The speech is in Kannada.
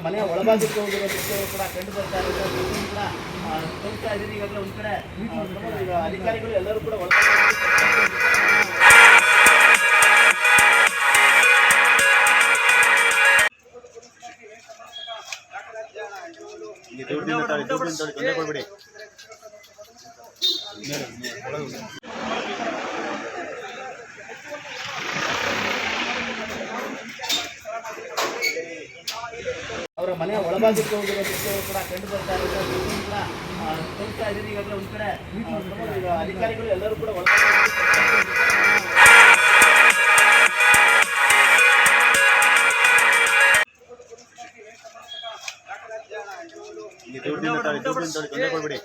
ಮನೆಯ ಒಳಭಾಗಕ್ಕೆ ಹೋಗಿರೋ ದೃಶ್ಯಗಳು ಕೂಡ ಕಂಡು ಬರ್ತಾ ಕೂಡ ತೋರಿಸ್ತಾ ಇದ್ದೀನಿ ಈಗಾಗಲೇ ಒಂದ್ ಕಡೆ ಅಧಿಕಾರಿಗಳು ಎಲ್ಲರೂ ಕೂಡ ಒಳಗಾಗಿ ತೊಂದರೆ ಕೊಡ್ಬೇಡಿ. ಮನೆಯ ಒಳಭಾಗಕ್ಕೆ ಹೋಗಿರೋ ದೃಶ್ಯಗಳು ಕೂಡ ಕಂಡು ಬರ್ತಾ ತೋರಿಸ್ತಾ ಇದ್ದೀನಿ. ಈಗಾಗಲೇ ಒಂದ್ ಕಡೆ ಅಧಿಕಾರಿಗಳು ಎಲ್ಲರೂ ಕೂಡ ಒಳಭಾಗದಲ್ಲಿ ಬಿಡಿ